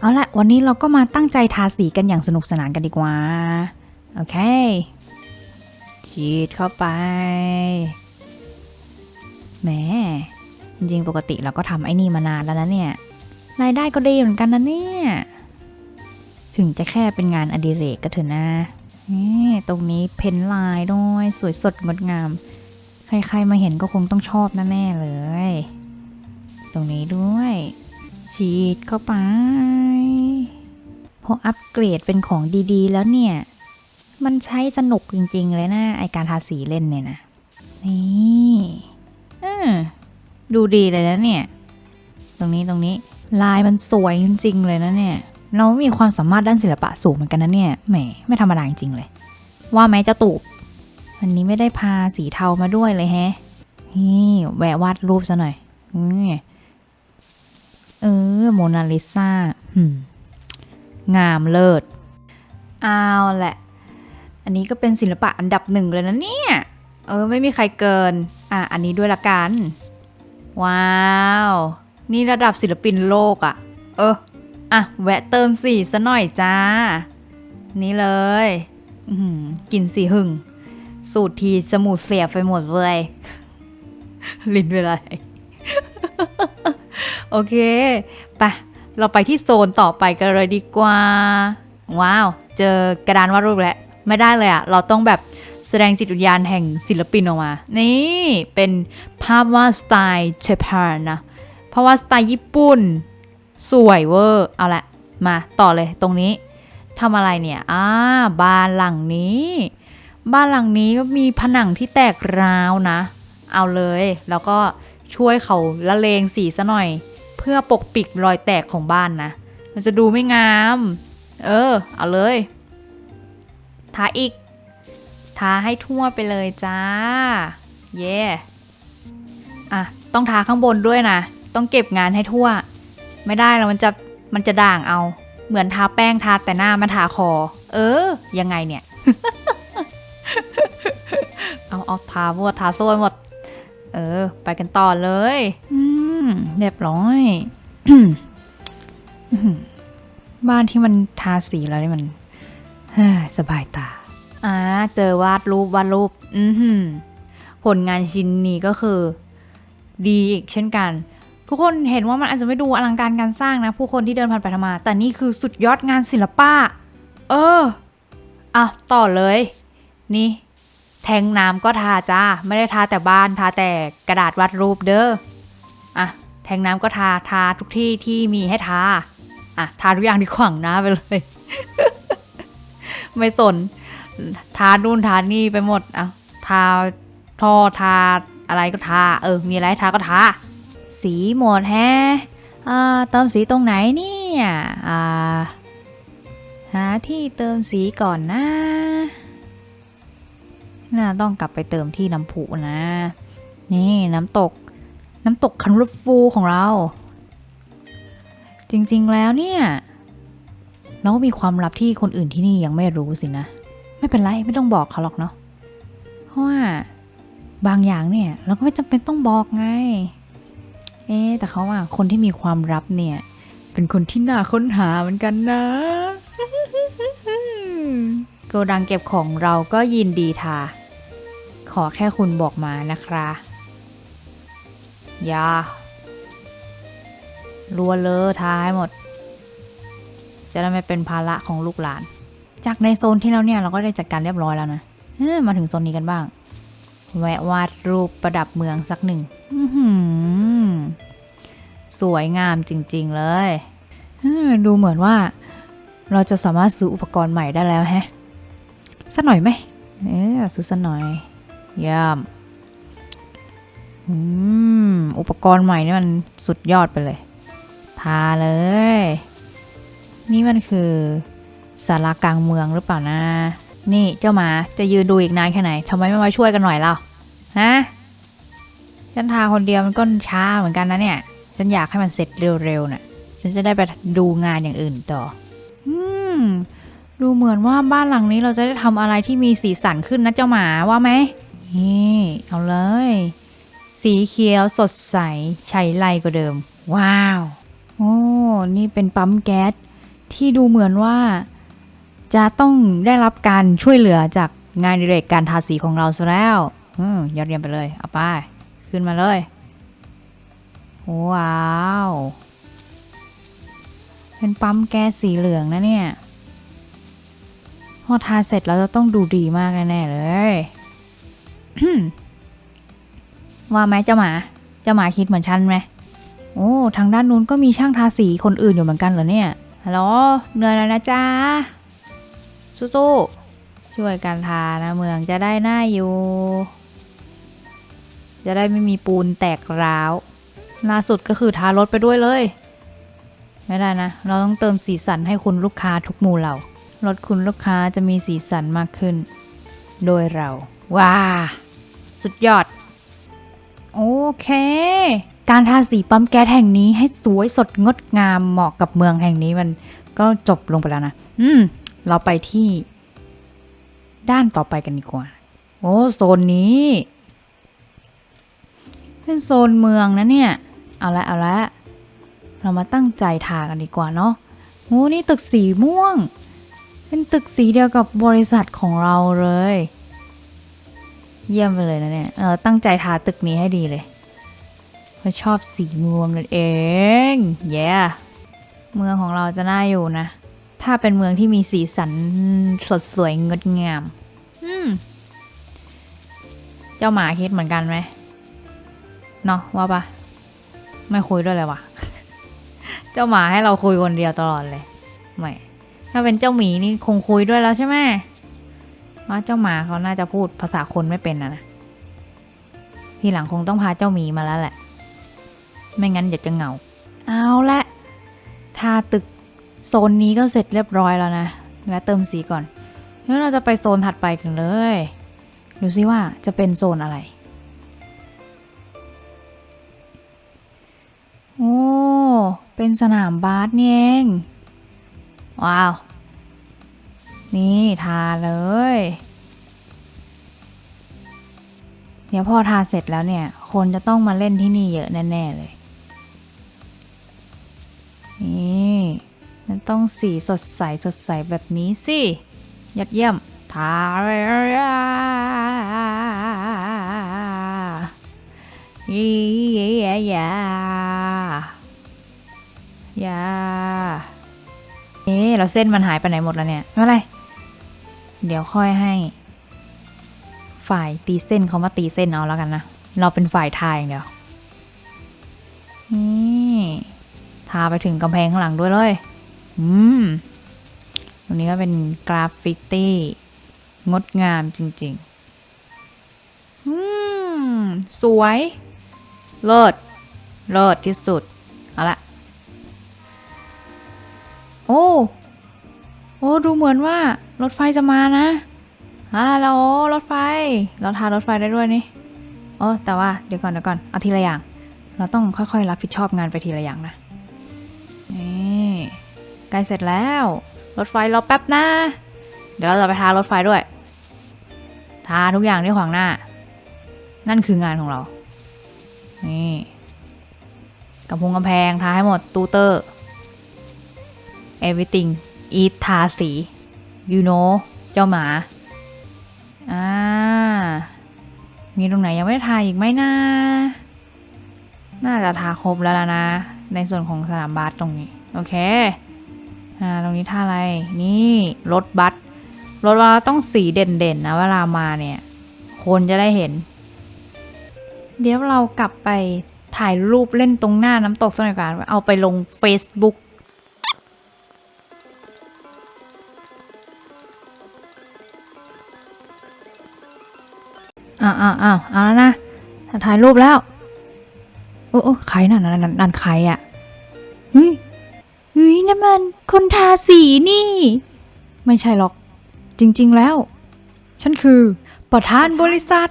เอาละวันนี้เราก็มาตั้งใจทาสีกันอย่างสนุกสนานกันดีกว่า โอเคฉีดเข้าไปแหมจริงๆปกติเราก็ทำไอ้นี่มานานแล้วนะเนี่ยรายได้ก็ดีเหมือนกันนะเนี่ย ถึงจะแค่เป็นงานอดิเรกก็เถอะนะนี่ตรงนี้เพ้นลายด้วยสวยสดงดงาม ใครๆมาเห็นก็คงต้องชอบแน่ๆเลย ตรงนี้ด้วย ฉีดเข้าไป พออัปเกรดเป็นของดีๆ แล้วเนี่ย มันใช้สนุกจริงๆ เลยนะ ไอการทาสีเล่นเนี่ยนะ นี่อดูดีเลยนะเนี่ย ตรงนี้ตรงนี้ลายมันสวยจริง ๆ เลยนะเนี่ย เรามีความสามารถด้านศิลปะสูงเหมือนกันนะเนี่ย แหม ไม่ธรรมดาจริง ๆ เลย ว่าไหมเจ้าตูบวันนี้ไม่ได้พาสีเทามาด้วยเลยแฮะนี่แวะวาดรูปซะหน่อยนี่ เออ โมนาลิซาหืมงามเลิศเอาแหละ อันนี้ก็เป็นศิลปะอันดับหนึ่งเลยนะเนี่ย เออ ไม่มีใครเกิน อะ อันนี้ด้วยละกัน ว้าว นี่ระดับศิลปินโลกอะ่ะ เออ อะ แวะเติมสีซะหน่อยจ้า นี่เลยอือหือกินสีหึง สูตรทีสมูทเสียบไปหมดเลย ลิ้นเป็นไร โอเคไปเราไปที่โซนต่อไปกันเลยดีกว่า ว้าว เจอกระดานวาดรูปแล้ว ไม่ได้เลยอะเราต้องแบบแสดงจิตวิญญาณแห่งศิลปินออกมา นี่ เป็นภาพวาดสไตล์เจแปนนะภาพวาดสไตล์ญี่ปุ่น สวยเวอร์ เอาละ มาต่อเลยตรงนี้ทำอะไรเนี่ย อ่า บ้านหลังนี้ บ้านหลังนี้ก็มีผนังที่แตกร้าวนะ เอาเลย แล้วก็ช่วยเขาละเลงสีซะหน่อย เพื่อปกปิดรอยแตกของบ้านนะ มันจะดูไม่งาม เออ เอาเลย ทาอีก ทาให้ทั่วไปเลยจ้า เย่อะ ต้องทาข้างบนด้วยนะ ต้องเก็บงานให้ทั่ว ไม่ได้แล้วมันจะ มันจะด่างเอา เหมือนทาแป้งทาแต่หน้ามาทาคอ เออ ยังไงเนี่ย เอาเอาทาหมดทาโซ่หมด เออ ไปกันต่อเลย อืม เรียบร้อยบ้านที่มันทาสีแล้วนี่มันสบายตา อ่า เจอวาดรูปวาดรูป อืผลงานชิ้นนี้ก็คือ ดีอีกเช่นกัน ทุกคนเห็นว่ามันอาจจะไม่ดูอลังการการสร้างนะ ผู้คนที่เดินผ่านไปมา แต่นี่คือสุดยอดงานศิลปะ เออ อะ ต่อเลย นี่ แทงน้ำก็ทาจ้า ไม่ได้ทาแต่บ้านทาแต่กระดาษวาดรูปเด้อ อะแทงน้ำก็ทาทาทุกที่ที่มีให้ทาอะทาทุกอย่างที่ขวางหน้าไปเลย ไม่สน ทานู่นทานี่ไปหมดอะทาท่อทาอะไรก็ทา เออ มีอะไรทาก็ทา สีหมดแฮะเติมสีตรงไหนเนี่ยอ่าหาที่เติมสีก่อนนะน่าต้องกลับไปเติมที่น้ำพุนะ นี่น้ำตก น้ำตกคันรฟูของเรา จริงๆแล้วเนี่ย เราก็มีความลับที่คนอื่นที่นี่ยังไม่รู้สินะ ไม่เป็นไรไม่ต้องบอกเขาหรอกเนาะเพราะว่าบางอย่างเนี่ย เราก็ไม่จำเป็นต้องบอกไง เอ๊แต่เขาว่าคนที่มีความลับเนี่ย เป็นคนที่น่าค้นหาเหมือนกันนะโกดังเก็บของเราก็ยินดีทาขอแค่คุณบอกมานะครับ ย่ารัวเลอทาให้หมด จะได้ไม่เป็นภาระของลูกหลาน จากในโซนที่เราเนี่ยเราก็ได้จัดการเรียบร้อยแล้วนะมาถึงโซนนี้กันบ้าง แวะวาดรูปประดับเมืองสักหนึ่งสวยงามจริง ๆ เลยดูเหมือนว่า เราจะสามารถซื้ออุปกรณ์ใหม่ได้แล้วแฮะสักหน่อยไหมเอ๊ะซื้อสักหน่อยเยี่ยม อุปกรณ์ใหม่นี่มันสุดยอดไปเลยทาเลย นี่มันคือสารากลางเมืองหรือเปล่านะ นี่เจ้าหมาจะยืนดูอีกนานแค่ไหนทำไมไม่มาช่วยกันหน่อยเล่าฮะฉันทาคนเดียวมันก็ช้าเหมือนกันนะเนี่ย ฉันอยากให้มันเสร็จเร็วๆน่ะ ฉันจะได้ไปดูงานอย่างอื่นต่อ อืม ดูเหมือนว่าบ้านหลังนี้เราจะได้ทำอะไรที่มีสีสันขึ้นนะเจ้าหมาว่าไหมนี่เอาเลย สีเขียวสดใสใช้ไรกว่าเดิม ว้าว โอ้ นี่เป็นปั๊มแก๊สที่ดูเหมือนว่า จะต้องได้รับการช่วยเหลือจากงานดิเรกการทาสีของเราซะแล้วอยอดเยี่ยมไปเลย เอาไป ขึ้นมาเลย ว้าว เป็นปั๊มแก๊สสีเหลืองนะเนี่ย พอทาเสร็จแล้วจะต้องดูดีมากแน่เลย ว่าไหมเจ้าหมาเจ้าหมาคิดเหมือนฉันไหมโอ้ทางด้านนู้นก็มีช่างทาสีคนอื่นอยู่เหมือนกันเหรอเนี่ยฮัลโหลเหนื่อยแล้วนะจ๊ะสู้ๆช่วยกันทานะเมืองจะได้หน่าอยู่ จะได้ไม่มีปูนแตกร้าวล่าสุดก็คือทารถไปด้วยเลย ไม่ได้นะ เราต้องเติมสีสันให้คุณลูกค้าทุกหมู่เหล่ารถคุณลูกค้าจะมีสีสันมากขึ้น โดยเรา ว้า สุดยอด เค การทาสีปั๊มแก๊สแห่งนี้ให้สวยสดงดงามเหมาะกับเมืองแห่งนี้มันก็จบลงไปแล้วนะ อืม เราไปที่ ด้านต่อไปกันดีกว่า โอ้โซนนี้ เป็นโซนเมืองนะเนี่ย เอาละเอาละเรามาตั้งใจทากันดีกว่าเนาะโอ้นี่ตึกสีม่วง เป็นตึกสีเดียวกับบริษัทของเราเลย เยี่ยมไปเลยนะเนี่ย เออตั้งใจทาตึกนี้ให้ดีเลย เราชอบสีม่วงนั่นเอง เย้เมืองของเราจะน่าอยู่นะ ถ้าเป็นเมืองที่มีสีสันสดสวยงดงาม อืม เจ้าหมาคิดเหมือนกันไหมเนาะว่าปะไม่คุยด้วยเลยวะเจ้าหมาให้เราคุยคนเดียวตลอดเลยไม่ถ้าเป็นเจ้าหมีนี่คงคุยด้วยแล้วใช่ไหมว่าเจ้าหมาเขาน่าจะพูดภาษาคนไม่เป็นนะนะทีหลังคงต้องพาเจ้าหมีมาแล้วแหละ ไม่งั้นเดี๋ยวจะเหงา เอาละทาตึกโซนนี้ก็เสร็จเรียบร้อยแล้วนะแล้วเติมสีก่อน แล้วเราจะไปโซนถัดไปกันเลย ดูซิว่าจะเป็นโซนอะไร โอ้ เป็นสนามบาสนี่เอง ว้าว นี่ทาเลย เดี๋ยวพอทาเสร็จแล้วเนี่ย คนจะต้องมาเล่นที่นี่เยอะแน่ ๆ เลย นี่มันต้องสีสดใสสดใสแบบนี้สิยอดเยี่ยมทาเลยยี่ยยายายาเอ๊ะเราเส้นมันหายไปไหนหมดแล้วเนี่ยไม่เป็นไร เดี๋ยวค่อยให้ ฝ่ายตีเส้นเขามาตีเส้นเอาแล้วกันนะ เราเป็นฝ่ายทายอย่างเดียวนี่ ทาไปถึงกำแพงข้างหลังด้วยเลย อืม ตรงนี้ก็เป็นกราฟฟิตี้ งดงามจริงๆ อืม สวย เลิศ เลิศที่สุด เอาละ โอ้ โอ้ ดูเหมือนว่ารถไฟจะมานะฮัลโหลรถไฟ เราทารถไฟได้ด้วยนี่โอ้แต่ว่าเดี๋ยวก่อนเดี๋ยวก่อน เอาทีละอย่าง เราต้องค่อยๆ รับผิดชอบงานไปทีละอย่างนะ ใกล้เสร็จแล้ว รถไฟรอแป๊บนะ เดี๋ยวเราจะไปทารถไฟด้วย ทาทุกอย่างที่ขวางหน้า นั่นคืองานของเรา นี่กำพงกำแพงทาให้หมด ตูเตอร์ everything eat ทาสี you know เจ้าหมา อ่า มีตรงไหนยังไม่ได้ทาอีกไหมนะน่าจะทาครบแล้วล่ะนะ ในส่วนของสนามบาสตรงนี้ โอเค อ่าตรงนี้ท่าอะไรนี่รถบัสรถบัสต้องสีเด่นๆนะเวลามาเนี่ย คนจะได้เห็น เดี๋ยวเรากลับไปถ่ายรูปเล่นตรงหน้าน้ำตกสักหน่อยกันเอาไปลง Facebook อ้าวอ้าวอ้าวเอาแล้วนะถ่ายรูปแล้ว โอ้โอ้ใครนั่นนั่นนั่นใครอะ่ คนทาสีนี่ ไม่ใช่หรอก จริง ๆ แล้ว ฉันคือประธานบริษัท